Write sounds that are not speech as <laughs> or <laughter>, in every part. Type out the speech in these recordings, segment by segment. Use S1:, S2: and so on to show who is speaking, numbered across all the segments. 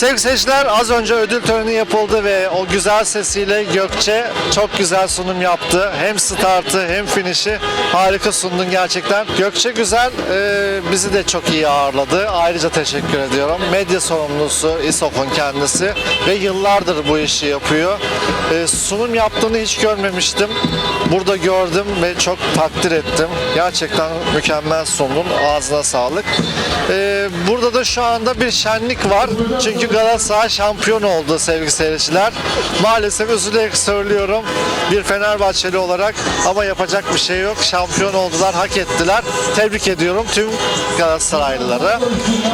S1: Sevgili seyirciler az önce ödül töreni yapıldı ve o güzel sesiyle Gökçe çok güzel sunum yaptı. Hem startı hem finişi harika sundun gerçekten. Gökçe Güzel e, bizi de çok iyi ağırladı. Ayrıca teşekkür ediyorum. Medya sorumlusu İSOF'un kendisi ve yıllardır bu işi yapıyor. E, sunum yaptığını hiç görmemiştim. Burada gördüm ve çok takdir ettim. Gerçekten mükemmel sundun. Ağzına sağlık. E, burada da şu anda bir şenlik var. Çünkü Galatasaray şampiyon oldu sevgili seyirciler. Maalesef üzülerek söylüyorum bir Fenerbahçeli olarak ama yapacak bir şey yok. Şampiyon oldular, hak ettiler. Tebrik ediyorum tüm Galatasaraylıları.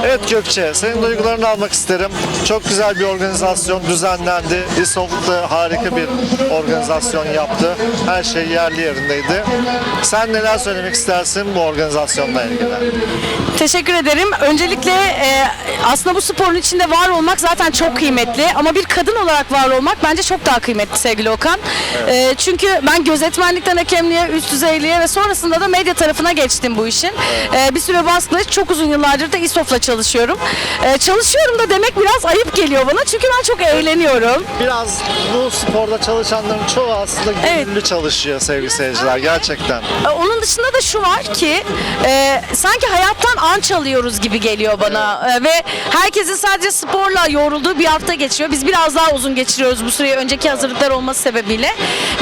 S1: Evet Gökçe, senin duygularını almak isterim. Çok güzel bir organizasyon düzenlendi. İSOF da harika bir organizasyon yaptı. Her şey yerli yerindeydi. Sen neler söylemek istersin bu organizasyonla ilgili?
S2: Teşekkür ederim. Öncelikle e, aslında bu sporun içinde var olmak zaten çok kıymetli ama bir kadın olarak var olmak bence çok daha kıymetli sevgili Okan. E, çünkü ben gözetmenlikten hakemliğe, üst düzeyliğe ve sonrasında da medya tarafına geçtim bu işin. E, bir süre baskılı, çok uzun yıllardır da İSOF'la çalışıyorum. E, çalışıyorum da demek biraz ayıp geliyor bana çünkü ben çok eğleniyorum.
S1: Biraz bu sporda çalışanların çoğu aslında
S2: Evet.
S1: gönüllü çalışıyor sevgili seyirciler gerçekten.
S2: E, Onun dışında da şu var ki e, sanki hayattan an çalıyoruz gibi geliyor bana E, ve herkesin sadece sporla yoğrulduğu bir hafta geçiyor. Biz biraz daha uzun geçiriyoruz bu süreyi önceki hazırlıklar olması sebebiyle.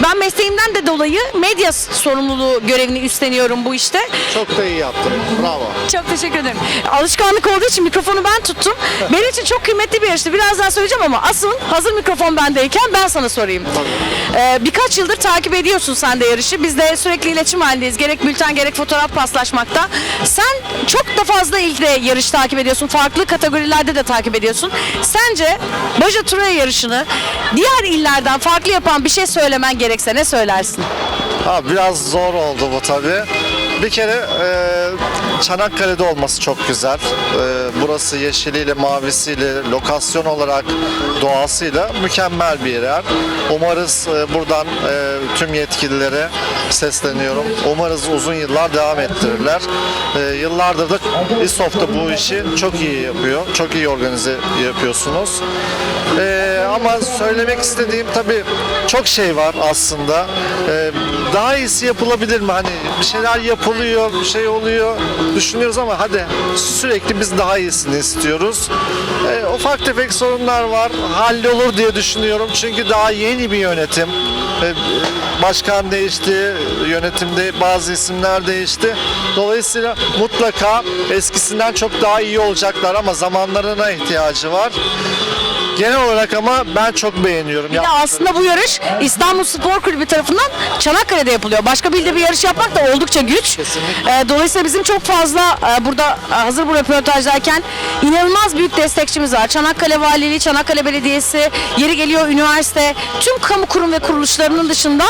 S2: Ben mesleğimden de dolayı medya sorumluluğu görevini üstleniyorum bu işte.
S1: Çok da iyi yaptın. Bravo.
S2: Çok teşekkür ederim. Alışkanlık olduğu için mikrofonu ben tuttum. <laughs> Benim için çok kıymetli bir yarıştı. Birazdan söyleyeceğim ama asıl hazır mikrofon bendeyken ben sana sorayım. Ee, birkaç yıldır takip ediyorsun sen de yarışı. Biz de sürekli iletişim halindeyiz. Gerek bülten gerek fotoğraf paslaşmakta. Sen çok da fazla ilde yarış takip ediyorsun. Farklı kategorilerde de takip ediyorsun. Sence Baja Tura yarışını diğer illerden farklı yapan bir şey söylemen gerekse ne söylersin?
S1: Ha, biraz zor oldu bu tabii. Bir kere e, Çanakkale'de olması çok güzel. E, burası yeşiliyle, mavisiyle, lokasyon olarak doğasıyla mükemmel bir yer. Umarız e, buradan e, tüm yetkililere sesleniyorum. Umarız uzun yıllar devam ettirirler. E, yıllardır da İSOF da bu işi çok iyi yapıyor. Çok iyi organize yapıyorsunuz. E, ama söylemek istediğim tabii çok şey var aslında. E, daha iyisi yapılabilir mi? Hani bir şeyler yapılıyor, bir şey oluyor. Düşünüyoruz ama hadi sürekli biz daha iyisini istiyoruz. E, ufak tefek sorunlar var. Hallolur diye düşünüyorum. Çünkü daha yeni bir yönetim. E, başkan değişti, yönetimde bazı isimler değişti. Dolayısıyla mutlaka eskisinden çok daha iyi olacaklar ama zamanlarına ihtiyacı var. Genel olarak ama ben çok beğeniyorum.
S2: Bir de aslında bu yarış İstanbul Spor Kulübü tarafından Çanakkale'de yapılıyor. Başka bir ilde bir yarış yapmak da oldukça güç.
S1: Kesinlikle.
S2: Ee, dolayısıyla bizim çok fazla e, burada e, hazır bu röportajdayken inanılmaz büyük destekçimiz var. Çanakkale Valiliği, Çanakkale Belediyesi, yeri geliyor üniversite, tüm kamu kurum ve kuruluşlarının dışında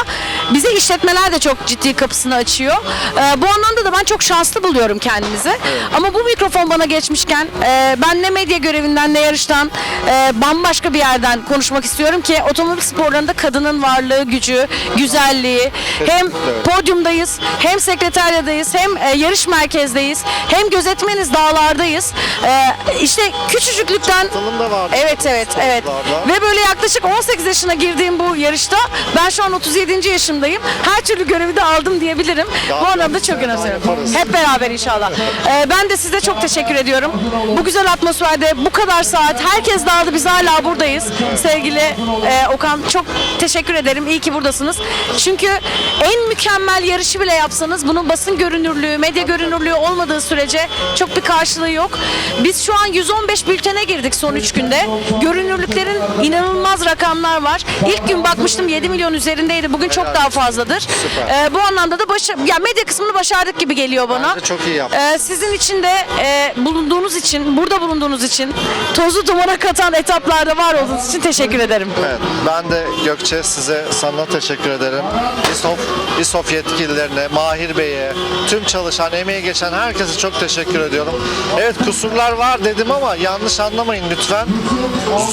S2: bize işletmeler de çok ciddi kapısını açıyor. Ee, bu anlamda da ben çok şanslı buluyorum kendimizi. Ama bu mikrofon bana geçmişken e, ben ne medya görevinden ne yarıştan e, bambaşka bir yerden konuşmak istiyorum ki otomobil sporlarında kadının varlığı, gücü, güzelliği hem podyumdayız, hem sekreteryadayız, hem e, yarış merkezdeyiz, hem gözetmeniz dağlardayız. E, işte küçücüklükten
S1: Katılım vardı.
S2: Evet evet evet. Ve böyle yaklaşık 18 yaşına girdiğim bu yarışta ben şu an 37. yaşındayım. Her türlü görevi de aldım diyebilirim. Bu anlamda çok önemsiyorum. Hep beraber inşallah. Ee, <laughs> ben de size çok teşekkür ediyorum. Bu güzel atmosferde bu kadar saat herkes dağıldı biz hala buradayız. Sevgili e, Okan çok teşekkür ederim. İyi ki buradasınız. Çünkü en mükemmel yarışı bile yapsanız bunun basın görünürlüğü, medya görünürlüğü olmadığı sürece çok bir karşılığı yok. Biz şu an 115 bültene girdik son 3 günde. Görünürlüklerin inanılmaz rakamlar var. İlk gün bakmıştım 7 milyon üzerindeydi. Bugün çok daha fazladır. Ee, bu anlamda da başa ya medya kısmını başardık gibi geliyor bana.
S1: Bence çok iyi yaptın.
S2: Ee, sizin için de e, bulunduğunuz için, burada bulunduğunuz için, tozu dumana katan etaplar buralarda var olduğunuz için teşekkür ederim.
S1: Evet, ben de Gökçe size sana teşekkür ederim. İSOF, İSOF yetkililerine, Mahir Bey'e, tüm çalışan, emeği geçen herkese çok teşekkür ediyorum. Evet kusurlar var dedim ama yanlış anlamayın lütfen.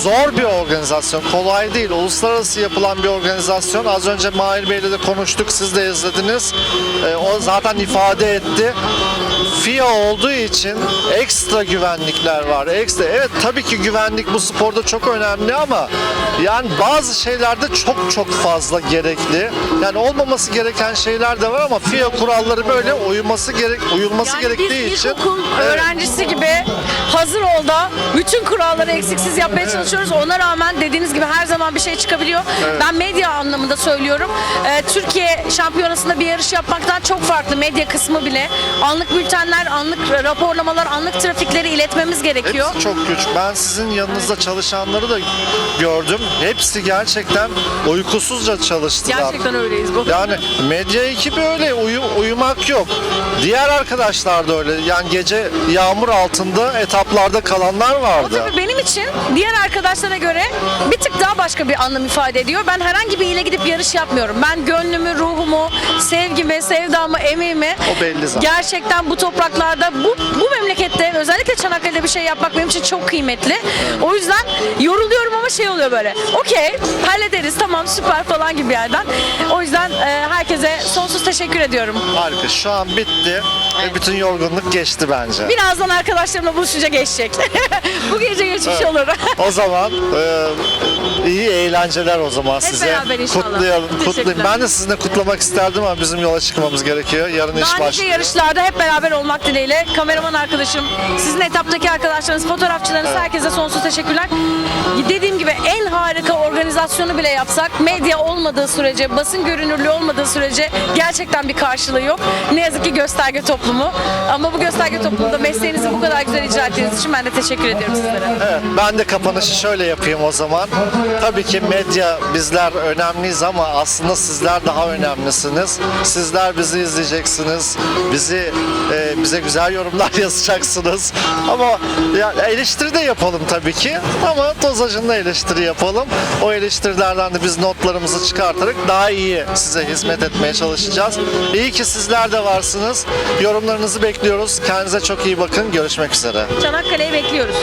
S1: Zor bir organizasyon, kolay değil. Uluslararası yapılan bir organizasyon. Az önce Mahir Bey'le de konuştuk, siz de izlediniz. Ee, o zaten ifade etti. FIA olduğu için ekstra güvenlikler var. Ekstra. Evet tabii ki güvenlik bu sporda çok önemli ama yani bazı şeylerde çok çok fazla gerekli. Yani olmaması gereken şeyler de var ama FIA kuralları böyle uyulması gerek uyulması
S2: Yani
S1: gerektiği
S2: biz
S1: için
S2: ilkokul
S1: Evet.
S2: öğrencisi gibi hazır ol da bütün kuralları eksiksiz yapmaya çalışıyoruz. Ona rağmen dediğiniz gibi her zaman bir şey çıkabiliyor. Ben medya anlamında söylüyorum. Ee, Türkiye şampiyonasında bir yarış yapmaktan çok farklı medya kısmı bile. Anlık bültenler, anlık raporlamalar, anlık trafikleri iletmemiz gerekiyor.
S1: Hepsi çok güç. Ben sizin yanınızda çalışanları da gördüm. Hepsi gerçekten uykusuzca çalıştılar.
S2: Gerçekten öyleyiz bu.
S1: Yani medya ekibi öyle uyu- uyumak yok. Diğer arkadaşlar da öyle. Yani gece yağmur altında etaplarda kalanlar
S2: O
S1: vardı.
S2: tabii benim için diğer arkadaşlara göre bir tık daha başka bir anlam ifade ediyor. Ben herhangi bir ile gidip yarış yapmıyorum. Ben gönlümü, ruhumu, sevgimi, sevdamı, emeğimi
S1: O belli zaten.
S2: gerçekten bu topraklarda, bu, bu memlekette özellikle Çanakkale'de bir şey yapmak benim için çok kıymetli. O yüzden yoruluyorum ama şey oluyor böyle. Okey, hallederiz tamam süper falan gibi bir yerden. O yüzden e, herkese sonsuz teşekkür ediyorum.
S1: Harika. Şu an bitti ve bütün yorgunluk geçti bence.
S2: Birazdan arkadaşlarımla buluşunca geçecek. <laughs> bu gece geçmiş olur. <laughs>
S1: O zaman e, iyi eğlenceler o zaman size.
S2: beraber inşallah.
S1: Kutlayalım.
S2: Teşekkürler.
S1: Ben de sizinle kutlamak isterdim ama bizim yola çıkmamız gerekiyor. Yarın iş
S2: Daha nice
S1: başlıyor.
S2: yarışlarda hep beraber olmak dileğiyle. Kameraman arkadaşım, sizin etaptaki arkadaşlarınız, fotoğrafçılarınız herkese sonsuz teşekkürler. Dediğim gibi en harika organizasyonu bile yapsak medya olmadığı sürece, basın görünürlüğü olmadığı sürece gerçekten bir karşılığı yok. Ne yazık ki gösterge toplumu. Ama bu gösterge toplumunda mesleğinizi bu kadar güzel icra ettiğiniz için ben de teşekkür ediyorum sizlere.
S1: Evet, ben de kapanışı şöyle yapayım o zaman. Tabii ki medya bizler önemliyiz ama aslında sizler daha önemlisiniz. Sizler bizi izleyeceksiniz. Bizi e, bize güzel yorumlar <laughs> yazacaksınız. Ama ya eleştiri de yapalım tabii ki. Ama dozajında eleştiri yapalım. O eleştirilerden de biz notlarımızı çıkartarak daha iyi size hizmet etmeye çalışacağız. İyi ki sizler de varsınız. Yorumlarınızı bekliyoruz. Kendinize çok iyi bakın. Görüşmek üzere.
S2: Çanakkale'yi bekliyoruz.